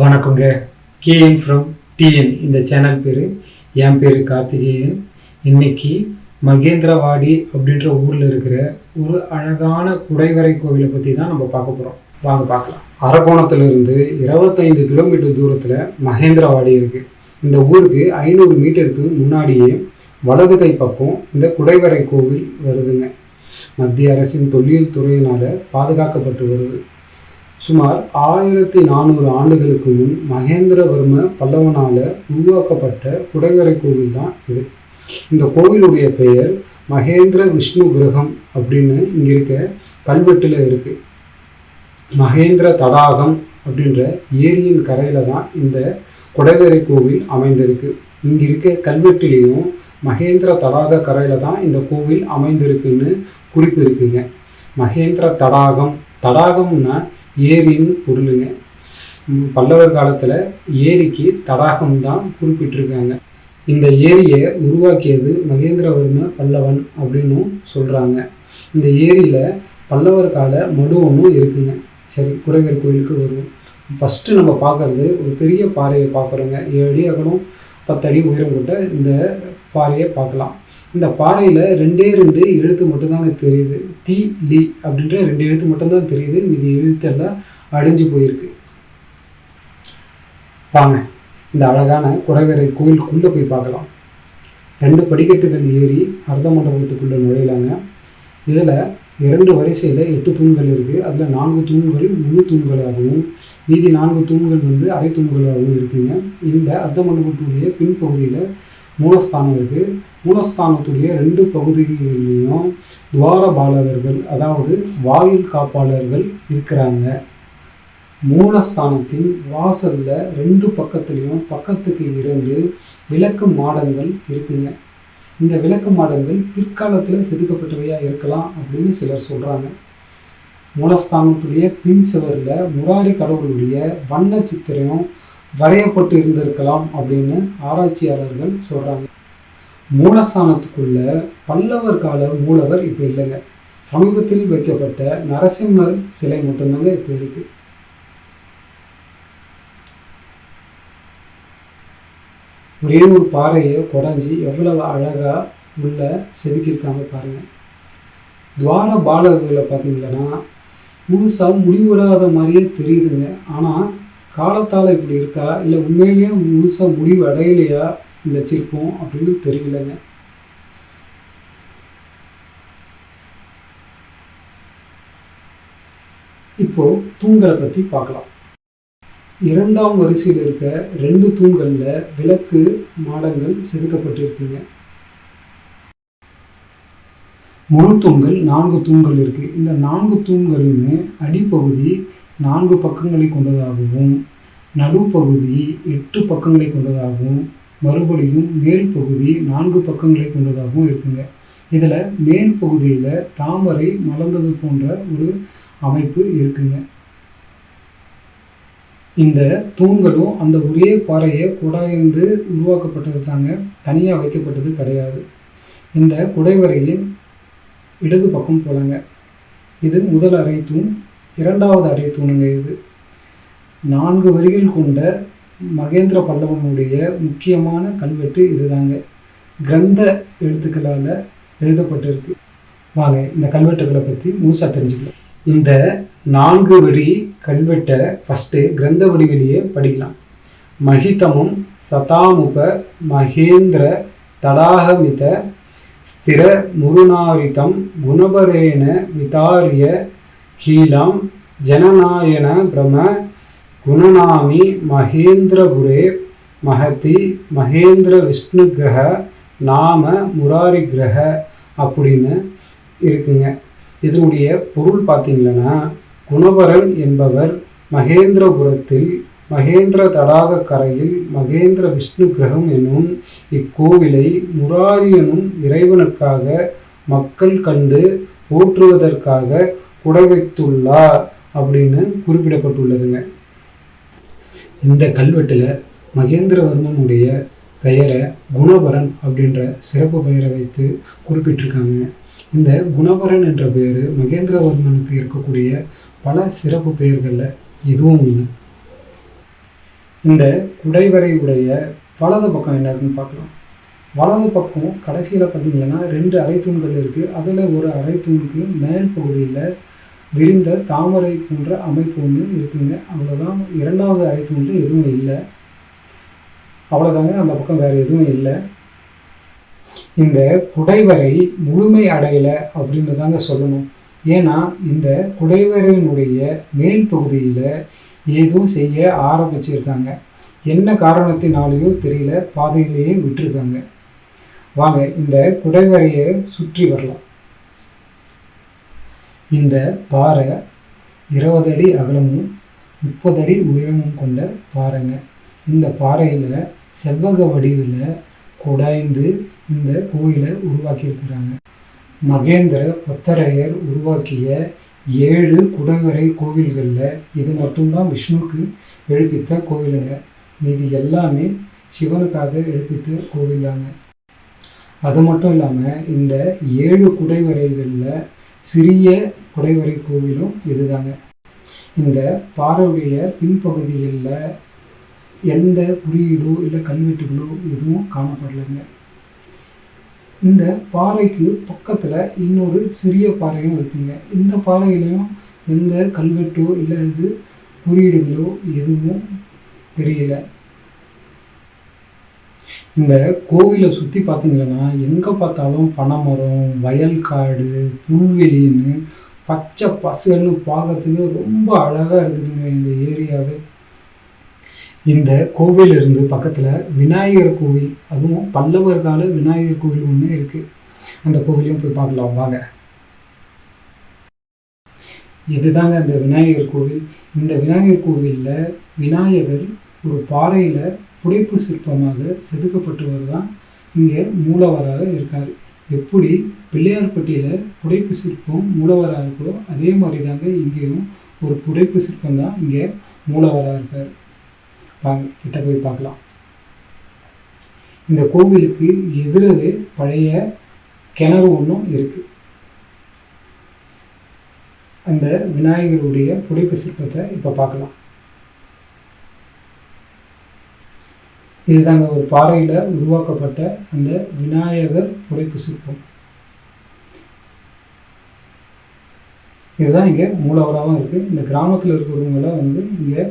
வணக்கங்க. KN from TN. இந்த channel பேர் என் பேர் கார்த்திகேயன். இன்னைக்கு மகேந்திரவாடி அப்படின்ற ஊரில் இருக்கிற ஒரு அழகான குடைவரை கோவிலை பற்றி தான் நம்ம பார்க்க போகிறோம் வாங்க பார்க்கலாம். அரக்கோணத்திலிருந்து இருபத்தைந்து கிலோமீட்டர் தூரத்தில் மகேந்திரவாடி இருக்குது இந்த ஊருக்கு ஐநூறு மீட்டருக்கு முன்னாடியே வலது கை பக்கம் இந்த குடைவரை கோவில் வருதுங்க. மத்திய அரசின் தொழில் துறையினால் பாதுகாக்கப்பட்டு வருது. சுமார் ஆயிரத்தி நானூறு ஆண்டுகளுக்கு முன் மகேந்திரவர்ம பல்லவனால் உருவாக்கப்பட்ட குடைவரை கோவில் தான் இது. இந்த கோவிலுடைய பெயர் மகேந்திர விஷ்ணு கிரகம் அப்படின்னு இங்கே இருக்க கல்வெட்டில் இருக்கு. மகேந்திர தடாகம் அப்படின்ற ஏரியின் கரையில் தான் இந்த குடைவரை கோவில் அமைந்திருக்கு. இங்கே இருக்க கல்வெட்டிலையும் மகேந்திர தடாக கரையில் தான் இந்த கோவில் அமைந்திருக்குன்னு குறிப்பு இருக்குங்க. மகேந்திர தடாகம். தடாகம்னா ஏரின்னு பொருளுங்க. பல்லவர் காலத்தில் ஏரிக்கு தடாகம் தான் குறிப்பிட்டிருக்காங்க. இந்த ஏரியை உருவாக்கியது மகேந்திரவர்ம பல்லவன் அப்படின்னும் சொல்கிறாங்க இந்த ஏரியில் பல்லவர் கால மடு ஒன்றும் இருக்குங்க. சரி குடைவர் கோயிலுக்கு வருவோம். ஃபஸ்ட்டு நம்ம பார்க்கறது ஒரு பெரிய பாறையை பார்க்குறோங்க ஏழு அடி பத்தடி பத்து அடி உயரம் கொண்ட இந்த பாறையை பார்க்கலாம். இந்த பாறையில் ரெண்டே ரெண்டு எழுத்து மட்டும்தாங்க தெரியுது. தி லி அப்படின்ற ரெண்டு எழுத்து மட்டும்தான் தெரியுது. மீதி எழுத்தெல்லாம் அழிஞ்சு போயிருக்கு. வாங்க இந்த அழகான குடைவரை கோயிலுக்குள்ளே போய் பார்க்கலாம். ரெண்டு படிக்கட்டுகள் ஏறி அர்த்த மண்டபத்துக்குள்ளே நுழையலாங்க. இதில் இரண்டு வரிசையில் எட்டு தூண்கள் இருக்குது அதில் நான்கு தூண்கள் முழு தூண்களாகவும் மீதி நான்கு தூண்கள் வந்து அரை தூண்களாகவும் இருக்குங்க. இந்த அர்த்த மண்டபத்துடைய பின்பகுதியில் மூலஸ்தானம் இருக்குது மூலஸ்தானத்துடைய ரெண்டு பகுதிகளிலையும் துவார பாலகர்கள் அதாவது வாயில் காப்பாளர்கள் இருக்கிறாங்க. மூலஸ்தானத்தின் வாசல்ல ரெண்டு பக்கத்துலேயும் பக்கத்துக்கு இரண்டு விளக்கு மாடங்கள் இருக்குங்க. இந்த விளக்கு மாடங்கள் பிற்காலத்தில் செதுக்கப்பட்டவையாக இருக்கலாம் அப்படின்னு சிலர் சொல்கிறாங்க மூலஸ்தானத்துடைய பின் சுவரில் முராரி கடவுளுடைய வண்ண சித்திரம் வரையப்பட்டு இருந்திருக்கலாம் அப்படின்னு ஆராய்ச்சியாளர்கள் சொல்கிறாங்க மூலஸ்தானத்துக்குள்ள பல்லவர் கால மூலவர் இப்போ இல்லைங்க. சமீபத்தில் வைக்கப்பட்ட நரசிம்மர் சிலை மட்டும்தாங்க இப்போ இருக்கு. ஒரே ஒரு பாறையை குறைஞ்சி எவ்வளவு அழகா உள்ள செதுக்கியிருக்காங்க பாருங்க. துவார பாலகர்களை பார்த்தீங்கன்னா முழுசா முடிவுறாத மாதிரியே தெரியுதுங்க. ஆனால் காலத்தால் இப்படி இருக்கா? இல்லை உண்மையிலேயே முழுசா முடிவு அடையலையா? இந்த சிற்பம் அப்படின்னு தெரியலங்க இப்போ தூண்களை பற்றி பார்க்கலாம். இரண்டாம் வரிசையில் இருக்க ரெண்டு தூண்களில் விளக்கு மாடங்கள் செதுக்கப்பட்டிருக்குங்க. முழு தூண்கள் நான்கு தூண்கள் இருக்கு. இந்த நான்கு தூண்களுமே அடிப்பகுதி நான்கு பக்கங்களை கொண்டதாகவும் நடுப்பகுதி எட்டு பக்கங்களை கொண்டதாகவும் மறுபடியும் மேல் பகுதி நான்கு பக்கங்களை கொண்டதாகவும் இருக்குங்க. இதில் மேல் பகுதியில் தாமரை மலர்ந்தது போன்ற ஒரு அமைப்பு இருக்குங்க. இந்த தூண்களும் அந்த ஒரே பாறையை குடாய்ந்து உருவாக்கப்பட்டது தாங்க தனியாக வைக்கப்பட்டது கிடையாது. இந்த குடைவரையின் இடது பக்கம் போலங்க. இது முதல் அறை தூண் இரண்டாவது அறை தூணுங்க இது. நான்கு வரிகள் கொண்ட மகேந்திர பல்லவனுடைய முக்கியமான கல்வெட்டு இதுதாங்க. கிரந்த எழுத்துக்களால் எழுதப்பட்டிருக்கு. வாங்க இந்த கல்வெட்டுகளை பற்றி முழுசாக தெரிஞ்சுக்கலாம். இந்த நான்கு வழி கல்வெட்டை ஃபஸ்ட்டு கிரந்த வடிவிலேயே படிக்கலாம். மகிதமும் சதாமுப மகேந்திர தடாகமித ஸ்திர முருநாரிதம் குணபரேன விதாரிய ஹீலாம் ஜனநாயன பிரம குணநாமி மகேந்திரபுரே மகதி மகேந்திர விஷ்ணு கிரக நாம முராரி கிரக அப்படின்னு இருக்குங்க. இதனுடைய பொருள் பார்த்தீங்கன்னா குணபரன் என்பவர் மகேந்திரபுரத்தில் மகேந்திர தடாக கரையில் மகேந்திர விஷ்ணு கிரகம் எனும் இக்கோவிலை முராரியனும் இறைவனுக்காக மக்கள் கண்டு போற்றுவதற்காக குடவைத்துள்ளார் அப்படின்னு குறிப்பிடப்பட்டுள்ளதுங்க. இந்த கல்வெட்டில் மகேந்திரவர்மனுடைய பெயரை குணபரன் அப்படின்ற சிறப்பு பெயரை வைத்து குறிப்பிட்டிருக்காங்க. இந்த குணபரன் என்ற பெயர் மகேந்திரவர்மனுக்கு இருக்கக்கூடிய பல சிறப்பு பெயர்களில் இதுவும் ஒன்று இந்த குடைவரை உடைய வலது பக்கம் என்ன இருக்குன்னு பார்க்கலாம். வலது பக்கம் கடைசியில் பார்த்தீங்கன்னா ரெண்டு அரைத்தூண்கள் இருக்குது அதில் ஒரு அரைத்தூணுக்கு மேல் பகுதியில் விரிந்த தாமரை போன்ற அமைப்பு ஒன்று இருக்குங்க. அவ்வளோதான் இரண்டாவது அரைத்தூணில் எதுவும் இல்லை. அவ்வளோதாங்க அந்த பக்கம் வேறு எதுவும் இல்லை. இந்த குடைவரை முழுமை அடையலை அப்படின்னு தாங்க சொல்லணும். ஏன்னா இந்த குடைவரையினுடைய மேல் பகுதியில் ஏதும் செய்ய ஆரம்பிச்சிருக்காங்க. என்ன காரணத்தினாலேயோ தெரியல. பாதையிலேயே விட்டுருக்காங்க. வாங்க இந்த குடைவரையை சுற்றி வரலாம். இந்த பாறை இருபது அடி அகலமும் முப்பது அடி உயரமும் கொண்ட பாறைங்க. இந்த பாறையில் செவ்வக வடிவில் குடைந்து இந்த கோயிலை உருவாக்கியிருக்கிறாங்க. மகேந்திர பத்தரையர் உருவாக்கிய ஏழு குடைவரை கோவில்களில் இது மட்டும்தான் விஷ்ணுவுக்கு எழுப்பித்த கோவிலுங்க. மீதி எல்லாமே சிவனுக்காக எழுப்பித்த கோவில் தாங்க அது மட்டும் இல்லாமல் இந்த ஏழு குடைவரைகளில் சிறிய குடைவரை கோவிலும் இதுதாங்க. இந்த பாறையுடைய பின்பகுதிகளில் எந்த குறியீடோ இல்லை கல்வெட்டுகளோ எதுவும் காணப்படலைங்க. இந்த பாறைக்கு பக்கத்தில் இன்னொரு சிறிய பாறையும் இருக்குங்க. இந்த பாறையிலையும் எந்த கல்வெட்டோ இல்லை இது குறியீடுகளோ எதுவும் தெரியல. இந்த கோவிலை சுற்றி பார்த்தீங்கன்னா எங்கே பார்த்தாலும் பனைமரம் வயல்காடு புல்வெளின்னு பச்சை பசுன்னு பார்க்கறதுக்கு ரொம்ப அழகாக இருக்குதுங்க இந்த ஏரியாவே. இந்த கோவில் இருந்து பக்கத்தில் விநாயகர் கோவில் அதுவும் பல்லவர் கால விநாயகர் கோவில் ஒன்று இருக்குது அந்த கோவிலையும் போய் பார்க்கலாம் வாங்க. இதுதாங்க அந்த விநாயகர் கோவில். இந்த விநாயகர் கோவிலில் விநாயகர் ஒரு பாறையில் புடைப்பு சிற்பமாக செதுக்கப்பட்டவர் தான் இங்கே மூலவராக இருக்கார். எப்படி பிள்ளையார்பட்டியில் புடைப்பு சிற்பம் மூலவராக இருக்கோ அதே மாதிரி தாங்க இங்கேயும் ஒரு புடைப்பு சிற்பம் தான் இங்கே மூலவராக இருக்கார். வாங்க கிட்ட போய் பார்க்கலாம். இந்த கோவிலுக்கு எதிரவே பழைய கிணறு ஒன்றும் இருக்குது அந்த விநாயகருடைய புடைப்பு சிற்பத்தை இப்போ பார்க்கலாம். இதுதாங்க ஒரு பாறையில் உருவாக்கப்பட்ட அந்த விநாயகர் புடைப்பு சிற்பம் இதுதான் இங்கே மூலவராகவும் இருக்குது இந்த கிராமத்தில் இருக்கிறவங்களாம் வந்து இங்கே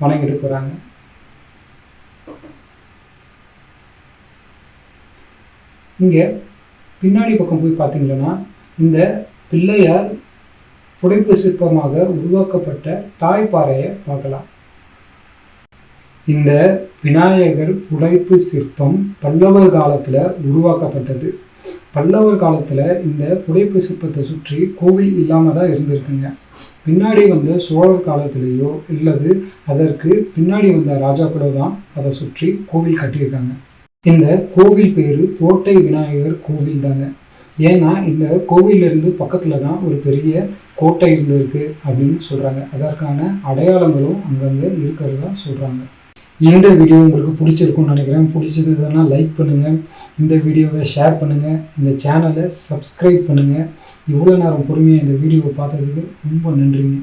வணங்கிட்டு போகிறாங்க இங்கே பின்னாடி பக்கம் போய் பார்த்தீங்கன்னா இந்த பிள்ளையார் புடைப்பு சிற்பமாக உருவாக்கப்பட்ட தாய்ப்பாறையை பார்க்கலாம். இந்த விநாயகர் புடைப்பு சிற்பம் பல்லவர் காலத்தில் உருவாக்கப்பட்டது. பல்லவர் காலத்தில் இந்த புடைப்பு சிற்பத்தை சுற்றி கோவில் இல்லாமல் தான் இருந்திருக்குங்க. பின்னாடி வந்த சோழர் காலத்திலேயோ இல்லது அதற்கு பின்னாடி வந்த ராஜாக்களோ தான் அதை சுற்றி கோவில் கட்டியிருக்காங்க. இந்த கோவில் பேர் கோட்டை விநாயகர் கோவில் தாங்க. ஏன்னா இந்த கோவிலிருந்து பக்கத்தில் தான் ஒரு பெரிய கோட்டை இருந்திருக்கு அப்படின்னு சொல்கிறாங்க அதற்கான அடையாளங்களும் அங்கங்கே இருக்கிறதா சொல்கிறாங்க இந்த வீடியோ உங்களுக்கு பிடிச்சிருக்கும்னு நினைக்கிறேன். பிடிச்சதுன்னா லைக் பண்ணுங்கள் இந்த வீடியோவை ஷேர் பண்ணுங்கள் இந்த சேனலை சப்ஸ்கிரைப் பண்ணுங்கள் இவ்வளோ நேரம் பொறுமையாக இந்த வீடியோவை பார்த்ததுக்கு ரொம்ப நன்றிங்க.